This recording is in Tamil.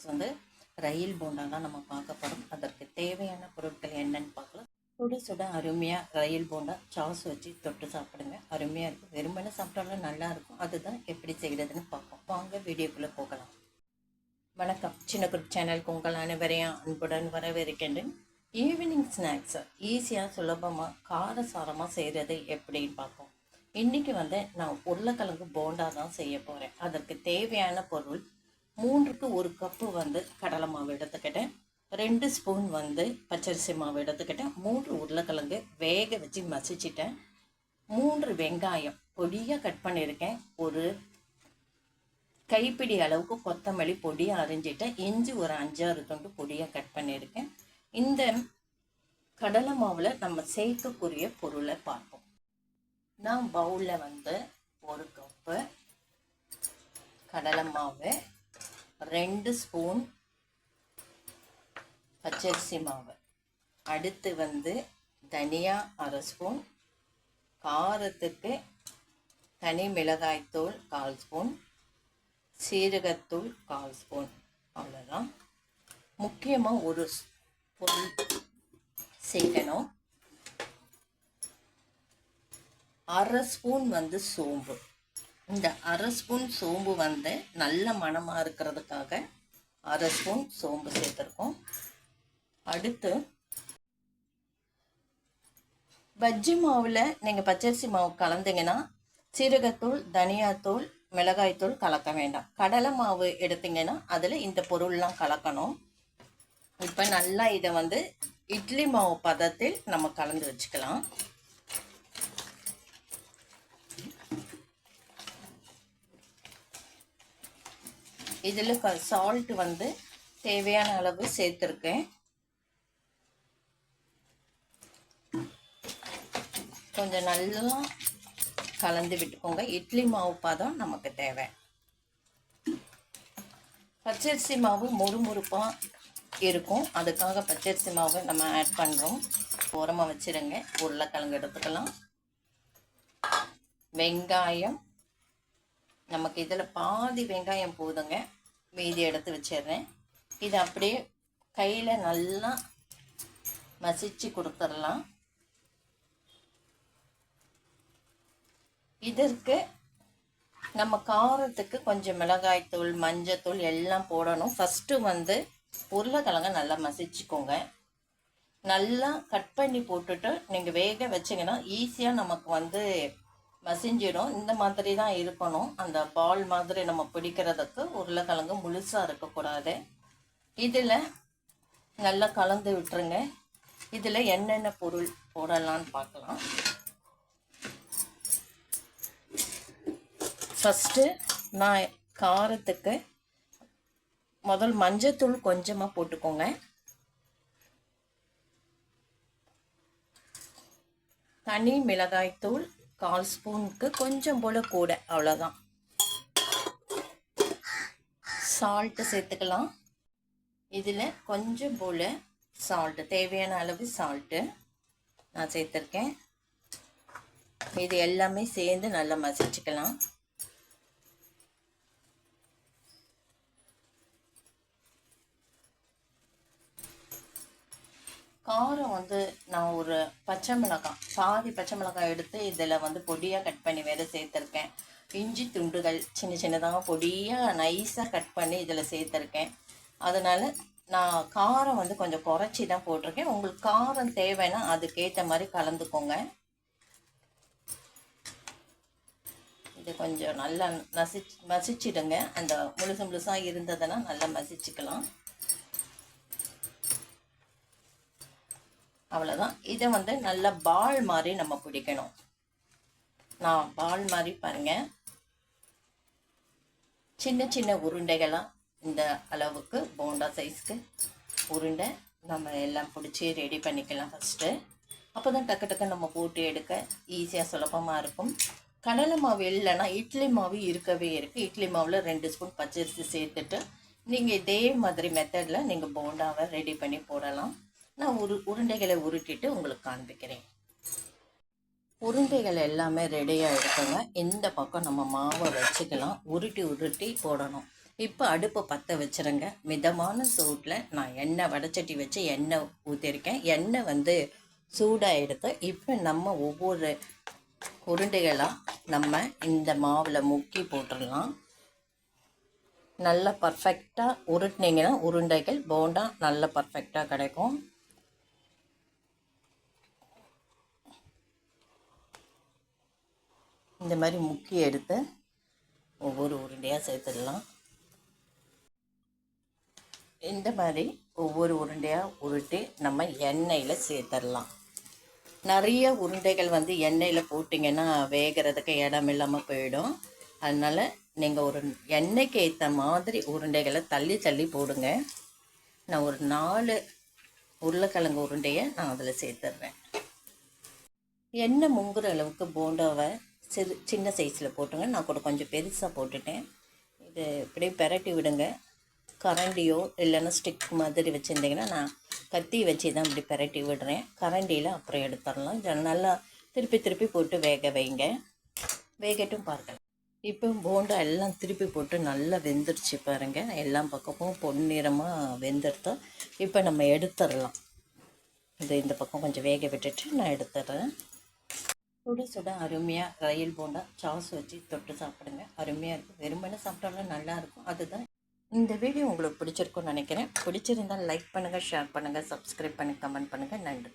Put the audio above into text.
ஸ்நாக்ஸ் வந்து ரயில் போண்டா தான் நம்ம பார்க்க போகிறோம் அதற்கு தேவையான பொருட்கள் என்னன்னு பார்க்கலாம். சுட சுட அருமையாக ரயில் போண்டா சாஸ் வச்சு தொட்டு சாப்பிடுங்க. அருமையாக இருக்கும். வெறுமனே சாப்பிட்டாலும் நல்லா இருக்கும். அதுதான் எப்படி செய்கிறதுன்னு பார்ப்போம். வாங்க வீடியோக்குள்ளே போகலாம். வணக்கம். சின்ன குரூப் சேனலுக்கு உங்கள் அனைவரையும் அன்புடன் வரவேற்கின்றேன். ஈவினிங் ஸ்நாக்ஸை ஈஸியாக சுலபமாக காரசாரமாக செய்கிறது எப்படின்னு பார்ப்போம். இன்றைக்கி வந்து நான் உருளைக்கிழங்கு போண்டா தான் செய்ய போகிறேன் அதற்கு தேவையான பொருள் மூன்றுக்கு ஒரு கப்பு வந்து கடலை மாவு எடுத்துக்கிட்டேன். ரெண்டு ஸ்பூன் வந்து பச்சரிசி மாவு எடுத்துக்கிட்டேன். மூன்று உருளைக்கிழங்கு வேக வச்சு மசிச்சிட்டேன். மூன்று வெங்காயம் பொடியாக கட் பண்ணியிருக்கேன். ஒரு கைப்பிடி அளவுக்கு கொத்தமல்லி பொடியாக அரிஞ்சிட்டேன். இஞ்சி ஒரு அஞ்சாறு துண்டு பொடியாக கட் பண்ணியிருக்கேன். இந்த கடலை மாவில் நம்ம சேர்க்கக்கூடிய பொருளை பார்ப்போம். நான் பவுலில் வந்து ஒரு கப்பு கடலை மாவு ரெண்டு ஸ்பூன் பச்சரிசி மாவு. அடுத்து வந்து தனியா அரை ஸ்பூன் காரத்துக்கு தனி மிளகாய்த்தூள் கால் ஸ்பூன் சீரகத்தூள் கால் ஸ்பூன். அவ்வளோதான் முக்கியமாக ஒரு பொருள் சேர்க்கணும். அரை ஸ்பூன் வந்து சோம்பு. இந்த அரை ஸ்பூன் சோம்பு வந்து நல்ல மணமாக இருக்கிறதுக்காக அரை ஸ்பூன் சோம்பு சேர்த்துருக்கோம். அடுத்து பஜ்ஜி மாவில் நீங்கள் பச்சரிசி மாவு கலந்தீங்கன்னா சீரகத்தூள் தனியாத்தூள் மிளகாய்த்தூள் கலக்க வேண்டாம். கடலை மாவு எடுத்தீங்கன்னா அதில் இந்த பொருள்லாம் கலக்கணும். இப்போ நல்லா இதை வந்து இட்லி மாவு பதத்தில் நம்ம கலந்து வச்சுக்கலாம். இதில் சால்ட் வந்து தேவையான அளவு சேர்த்துருக்கேன். கொஞ்சம் நல்லா கலந்து விட்டுக்கோங்க. இட்லி மாவு பாதம் நமக்கு தேவை. பச்சரிசி மாவு முறுமுறுப்பாக இருக்கும். அதுக்காக பச்சரிசி மாவு நம்ம ஆட் பண்ணுறோம் ஓரமாக வச்சிருங்க. உருளைக்கிழங்கு எடுத்துக்கலாம். வெங்காயம் நமக்கு இதில் பாதி வெங்காயம் போதுங்க. மீதி எடுத்து வச்சிடுறேன். இது அப்படியே கையில் நல்லா மசிச்சு கொடுத்துடலாம். இதற்கு நம்ம காரத்துக்கு கொஞ்சம் மிளகாய்த்தூள் மஞ்சத்தூள் எல்லாம் போடணும். ஃபஸ்ட்டு வந்து உருளைக்கிழங்க நல்லா மசிச்சுக்கோங்க. நல்லா கட் பண்ணி போட்டுட்டு நீங்கள் வேக வச்சிங்கன்னா ஈஸியாக நமக்கு வந்து மசிஞ்சிடும். இந்த மாதிரி தான் இருக்கணும். அந்த பால் மாதிரி நம்ம பிடிக்கிறதுக்கு உருளைக்கிழங்கு முழுசாக இருக்கக்கூடாது. இதில் நல்லா கலந்து விட்டுருங்க. இதில் என்னென்ன பொருள் போடலான்னு பார்க்கலாம். ஃபஸ்ட்டு நான் காரத்துக்கு முதல் மஞ்சத்தூள் கொஞ்சமாக போட்டுக்கோங்க. தனி மிளகாய்த்தூள் கால் ஸ்பூனுக்கு கொஞ்சம் போல் கூட அவ்வளோதான் சால்ட்டு சேர்த்துக்கலாம். இதில் கொஞ்சம் போல் சால்ட்டு தேவையான அளவு சால்ட்டு நான் சேர்த்துருக்கேன். இது எல்லாமே சேர்ந்து நல்லா மசிச்சுக்கலாம். காரம் வந்து நான் ஒரு பச்சை மிளகாய் பாதி பச்சை மிளகாய் எடுத்து இதில் வந்து பொடியாக கட் பண்ணி வேறு சேர்த்துருக்கேன். இஞ்சி துண்டுகள் சின்ன சின்னதாக பொடியாக நைஸாக கட் பண்ணி இதில் சேர்த்துருக்கேன். அதனால் நான் காரம் வந்து கொஞ்சம் குறைச்சி தான் போட்டிருக்கேன். உங்களுக்கு காரம் தேவைன்னா அதுக்கேற்ற மாதிரி கலந்துக்கோங்க. இது கொஞ்சம் நல்லா நசிச் மசிச்சிடுங்க. அந்த முழுசு முழுசாக இருந்ததுன்னா நல்லா மசிச்சுக்கலாம். அவ்வளோதான் இதை வந்து நல்ல பால் மாதிரி நம்ம பிடிக்கணும். நான் பால் மாதிரி பாருங்கள் சின்ன சின்ன உருண்டைகளாக இந்த அளவுக்கு போண்டா சைஸ்க்கு உருண்டை நம்ம எல்லாம் பிடிச்சி ரெடி பண்ணிக்கலாம் ஃபஸ்ட்டு அப்போ தான் டக்கு டக்கு நம்ம போட்டு எடுக்க ஈஸியாக சுலபமாக இருக்கும். கடலை மாவு இல்லைன்னா இட்லி மாவு இருக்கவே இருக்குது இட்லி மாவில் ரெண்டு ஸ்பூன் பச்சரிசி சேர்த்துட்டு நீங்கள் இதே மாதிரி மெத்தடில் நீங்கள் போண்டாவை ரெடி பண்ணி போடலாம். நான் உரு உருண்டைகளை உருட்டிட்டு உங்களுக்கு காண்பிக்கிறேன். உருண்டைகள் எல்லாமே ரெடியாக இருக்குங்க. இந்த பக்கம் நம்ம மாவை வச்சுக்கலாம் உருட்டி உருட்டி போடணும். இப்போ அடுப்பை பற்ற வச்சுருங்க. மிதமான சூட்டில் நான் எண்ணெய் வடச்சட்டி வச்சு எண்ணெய் ஊற்றிருக்கேன் எண்ணெய் வந்து சூடாக எடுத்து இப்போ நம்ம ஒவ்வொரு உருண்டைகளாக நம்ம இந்த மாவில் முக்கி போட்டுடலாம். நல்லா பர்ஃபெக்டாக உருட்டினீங்கன்னா உருண்டைகள் போண்டா நல்லா பர்ஃபெக்டாக கிடைக்கும். இந்த மாதிரி முக்கி எடுத்து ஒவ்வொரு உருண்டையாக சேர்த்துடலாம். இந்த மாதிரி ஒவ்வொரு உருண்டையாக உருட்டி நம்ம எண்ணெயில் சேர்த்துடலாம். நிறைய உருண்டைகள் வந்து எண்ணெயில் போட்டிங்கன்னா வேகிறதுக்கு இடம் இல்லாமல் போயிடும். அதனால் நீங்கள் ஒரு எண்ணெய்க்கு ஏற்ற மாதிரி உருண்டைகளை தள்ளி தள்ளி போடுங்க. நான் ஒரு நாலு உருளைக்கிழங்கு உருண்டையை நான் அதில் சேர்த்துட்றேன். எண்ணெய் முங்குற அளவுக்கு போண்டாவை சிறு சின்ன சைஸில் போட்டுங்க. நான் கூட கொஞ்சம் பெருசாக போட்டுட்டேன். இது இப்படியே பெரட்டி விடுங்க. கரண்டியோ இல்லைன்னா ஸ்டிக் மாதிரி வச்சுருந்தீங்கன்னா நான் கத்தி வச்சு தான் இப்படி பெரட்டி விடுறேன். கரண்டியில் அப்புறம் எடுத்துடலாம். நல்லா திருப்பி திருப்பி போட்டு வேக வைங்க. வேகட்டும் பார்க்கலாம் இப்போ போண்டா எல்லாம் திருப்பி போட்டு நல்லா வெந்துருச்சு பாருங்கள் எல்லா பக்கமும் பொன்னிறமாக வெந்துருத்தோம் இப்போ நம்ம எடுத்துடலாம். இது இந்த பக்கம் கொஞ்சம் வேக விட்டுட்டு நான் எடுத்துடுறேன். சுட சுட அருமையாக ரயில் போண்டா சாஸ் வச்சு தொட்டு சாப்பிடுங்க. அருமையாக இருக்கும். வெறுமனே சாப்பிட்டாலும் நல்லாயிருக்கும் அதுதான் இந்த வீடியோ உங்களுக்கு பிடிச்சிருக்கும்னு நினைக்கிறேன். பிடிச்சிருந்தால் லைக் பண்ணுங்கள் ஷேர் பண்ணுங்கள் சப்ஸ்கிரைப் பண்ணி கமெண்ட் பண்ணுங்கள் நன்றி.